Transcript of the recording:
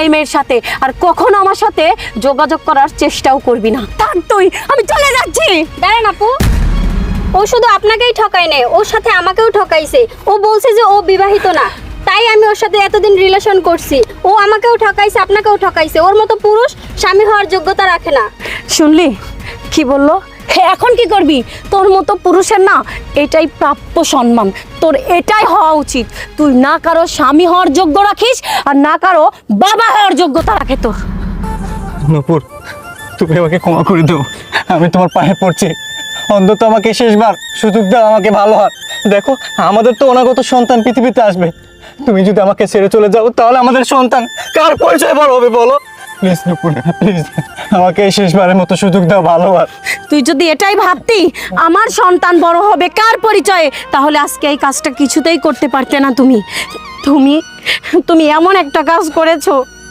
মেয়ের সাথে, আর কখনো আমার সাথে যোগাযোগ করার চেষ্টাও করবি না। থাক তুই, আমি চলে যাচ্ছি। দাঁড়ান আপু। ও শুধু আপনাকেই ঠকায় নেই ওর সাথে আমাকেও ঠকাইছে। ও বলছে যে ও বিবাহিত না, তাই আমি ওর সাথে এতদিন রিলেশন করছি। ও আমাকেও ঠকাইছে, আপনাকেও ঠকাইছে, ওর মতো পুরুষ স্বামী হওয়ার যোগ্যতা রাখে না। শুনলি? কি বলল? এখন কি করবি? তোর মতো পুরুষের না এটাই প্রাপ্য সম্মান। তোর এটাই হওয়া উচিত। তুই না কারও স্বামী হওয়ার যোগ্য রাখিস আর না কারও বাবা হওয়ার যোগ্যতা রাখে তোর। নপুর, তুমি আমাকে ক্ষমা করে দাও। আমি তোমার পায়ে পড়ছি। অন্তত আমাকে শেষবার সুযোগ দাও আমাকে ভালো হাত দেখো, আমাদের তো অনাগত সন্তান পৃথিবীতে আসবে। তুমি যদি আমাকে ছেড়ে চলে যাও, তাহলে আমাদের সন্তান কার পরিচয় বড় হবে বলো? প্লিজ নপুর প্লিজ আমাকে শেষবারের মতো সুযোগ দাও, ভালো হাত তুই যদি এটাই ভাবতি, আমার সন্তান বড় হবে কার পরিচয়ে? তাহলে আজকে এই কাজটা কিছুতেই করতে পারতে না তুমি। তুমি তুমি এমন একটা কাজ করেছ।